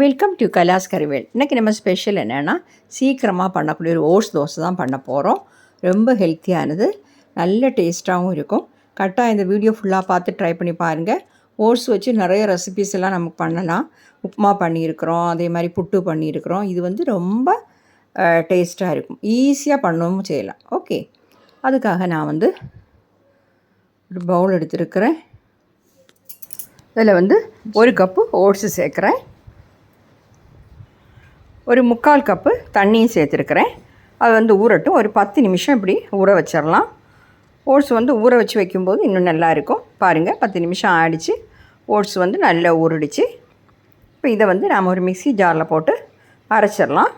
Welcome to கலாஸ் கறிவேல் இன்றைக்கி நம்ம special என்னென்னா சீக்கிரமாக பண்ணக்கூடிய ஒரு ஓட்ஸ் தோசை தான் பண்ண போகிறோம் ரொம்ப ஹெல்த்தியானது நல்ல டேஸ்ட்டாகவும் இருக்கும். கரெக்டாக இந்த வீடியோ ஃபுல்லாக பார்த்து ட்ரை பண்ணி பாருங்கள் ஓட்ஸ் வச்சு நிறைய ரெசிபிஸ் எல்லாம் நமக்கு பண்ணலாம். உப்புமா பண்ணியிருக்கிறோம் அதே மாதிரி புட்டு பண்ணியிருக்கிறோம். இது வந்து ரொம்ப டேஸ்ட்டாக இருக்கும். ஈஸியாக பண்ணவும் செய்யலாம். ஓகே அதுக்காக நான் வந்து ஒரு பவுல் எடுத்துருக்கிறேன். இதில் வந்து ஒரு கப்பு ஓட்ஸு சேர்க்குறேன். ஒரு முக்கால் கப்பு தண்ணியும் சேர்த்துருக்குறேன். அது வந்து ஊறட்டும். ஒரு பத்து நிமிஷம் இப்படி ஊற வச்சிடலாம். ஓட்ஸ் வந்து ஊற வச்சு வைக்கும்போது இன்னும் நல்லா இருக்கும். பாருங்கள் பத்து நிமிஷம் ஆடிச்சு ஓட்ஸ் வந்து நல்லா ஊறிடுச்சு. இப்போ இதை வந்து நாம் ஒரு மிக்சி ஜாரில் போட்டு அரைச்சிடலாம்.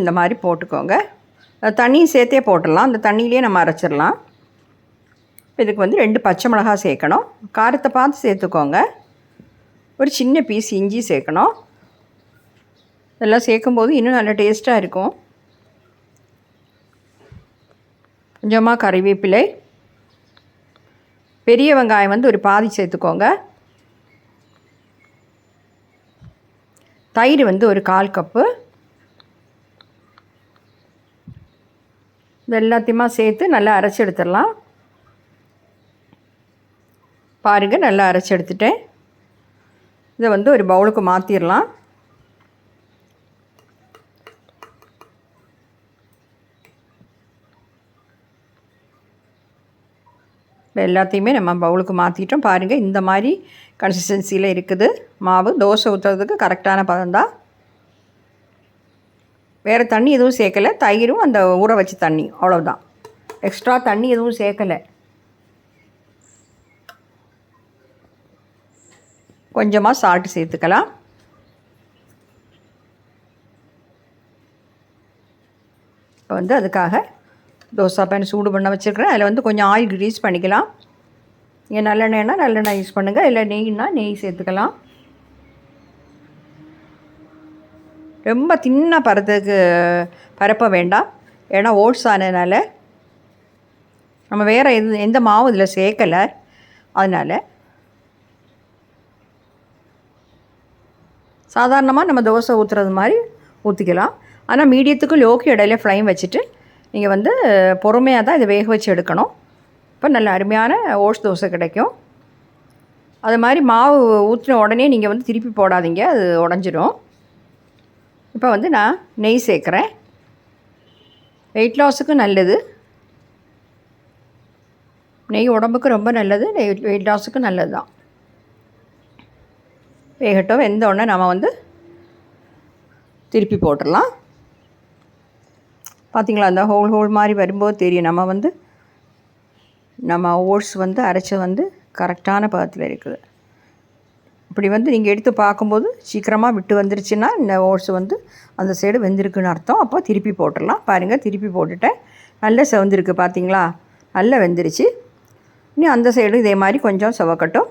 இந்த மாதிரி போட்டுக்கோங்க. தண்ணியும் சேர்த்தே போட்டுடலாம். அந்த தண்ணியிலே நம்ம அரைச்சிடலாம். இதுக்கு வந்து ரெண்டு பச்சை மிளகா சேர்க்கணும். காரத்தை பார்த்து சேர்த்துக்கோங்க. ஒரு சின்ன பீஸ் இஞ்சி சேர்க்கணும். இதெல்லாம் சேர்க்கும்போது இன்னும் நல்லா டேஸ்ட்டாக இருக்கும். கொஞ்சமாக கறிவேப்பிலை. பெரிய வெங்காயம் வந்து ஒரு பாதி சேர்த்துக்கோங்க. தயிர் வந்து ஒரு கால் கப்பு. இது எல்லாத்தையுமா சேர்த்து நல்லா அரைச்சி எடுத்துடலாம். பாருங்கள் நல்லா அரைச்சி எடுத்துட்டேன். இதை வந்து ஒரு பவுலுக்கு மாற்றிடலாம் எல்லாத்தையுமே நம்ம பவுலுக்கு மாற்றிட்டோம் பாருங்கள் இந்த மாதிரி கன்சிஸ்டன்சியில் இருக்குது. மாவு தோசை ஊற்றுறதுக்கு கரெக்டான பதம் தான். வேறு தண்ணி எதுவும் சேர்க்கலை. தயிரும் அந்த ஊற வச்ச தண்ணி அவ்வளோதான் எக்ஸ்ட்ரா தண்ணி எதுவும் சேர்க்கலை. கொஞ்சமாக சால்ட்டு சேர்த்துக்கலாம். இப்போ வந்து அதுக்காக தோசை பேன் சூடு பண்ண வச்சுருக்கிறேன். அதில் வந்து கொஞ்சம் ஆயில் க்ரீஸ் பண்ணிக்கலாம். நீங்கள் நல்லெண்ணெய்னா நல்லெண்ணெய் யூஸ் பண்ணுங்கள் இல்லை நெய்னா நெய் சேர்த்துக்கலாம். ரொம்ப தின்னாக பரத்துக்கு பரப்ப வேண்டாம். ஏன்னா ஓட்ஸ் ஆனதுனால நம்ம வேறு எது எந்த மாவும் இதில் சேர்க்கலை. அதனால் சாதாரணமாக நம்ம தோசை ஊற்றுறது மாதிரி ஊற்றிக்கலாம் ஆனால் மீடியத்துக்கு லோக்கு இடையில ஃப்ளைம் வச்சுட்டு நீங்கள் வந்து பொறுமையாக தான் இதை வேக வச்சு எடுக்கணும். இப்போ நல்ல அருமையான ஓட்ஸ் தோசை கிடைக்கும். அது மாதிரி மாவு ஊற்றின உடனே நீங்கள் வந்து திருப்பி போடாதீங்க அது உடஞ்சிரும். இப்போ வந்து நான் நெய் சேர்க்குறேன். வெயிட் லாஸுக்கு நல்லது. நெய் உடம்புக்கு ரொம்ப நல்லது வெயிட் லாஸுக்கு நல்லது தான் வேகட்டும் வெந்த உடனே நம்ம வந்து திருப்பி போட்டுடலாம். பார்த்திங்களா அந்த ஹோல் ஹோல் மாதிரி வரும்போது தெரியும். நம்ம வந்து நம்ம ஓட்ஸ் வந்து அரைச்சி வந்து கரெக்டான பதத்தில் இருக்குது. இப்படி வந்து நீங்கள் எடுத்து பார்க்கும்போது சீக்கிரமாக விட்டு வந்துருச்சுன்னா இந்த ஓட்ஸ் வந்து அந்த சைடு வெந்திருக்குன்னு அர்த்தம். அப்போ திருப்பி போட்டுடலாம். பாருங்கள் திருப்பி போட்டுட்டேன். நல்லா செவந்திருக்கு பார்த்தீங்களா நல்லா வெந்துருச்சு. இனி அந்த சைடு இதே மாதிரி கொஞ்சம் செவக்கட்டும்.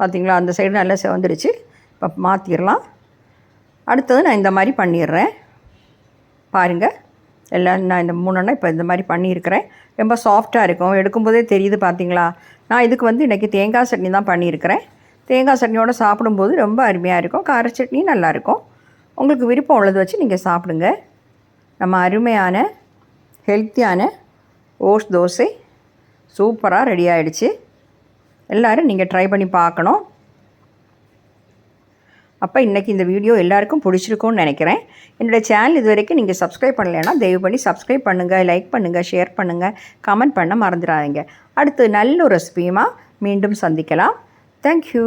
பார்த்திங்களா? அந்த சைடு நல்லா செவந்துருச்சு. இப்போ மாற்றிடலாம் அடுத்தது நான் இந்த மாதிரி பண்ணிடுறேன். பாருங்கள் எல்லாம் நான் இந்த மூணுன்னா இப்போ இந்த மாதிரி பண்ணியிருக்கிறேன். ரொம்ப சாஃப்டாக இருக்கும். எடுக்கும்போதே தெரியுது பார்த்தீங்களா? நான் இதுக்கு வந்து இன்றைக்கி தேங்காய் சட்னி தான் பண்ணியிருக்கிறேன். தேங்காய் சட்னியோடு சாப்பிடும்போது ரொம்ப அருமையாக இருக்கும். கார சட்னி நல்லாயிருக்கும் உங்களுக்கு விருப்பம் உள்ளது வச்சு நீங்கள் சாப்பிடுங்க. நம்ம அருமையான ஹெல்த்தியான ஓஸ் தோசை சூப்பராக ரெடி ஆகிடுச்சு எல்லோரும் நீங்கள் ட்ரை பண்ணி பார்க்கணும். அப்போ இன்றைக்கி இந்த வீடியோ எல்லாருக்கும் பிடிச்சிருக்கும்னு நினைக்கிறேன். என்னோடய சேனல் இது வரைக்கும் நீங்கள் சப்ஸ்கிரைப் பண்ணலைன்னா தயவு பண்ணி சப்ஸ்கிரைப் பண்ணுங்கள் லைக் பண்ணுங்கள் ஷேர் பண்ணுங்கள் கமெண்ட் பண்ண மறந்துடாதீங்க. அடுத்து நல்ல ஒரு ரெசிபியுமா மீண்டும் சந்திக்கலாம். தேங்க்யூ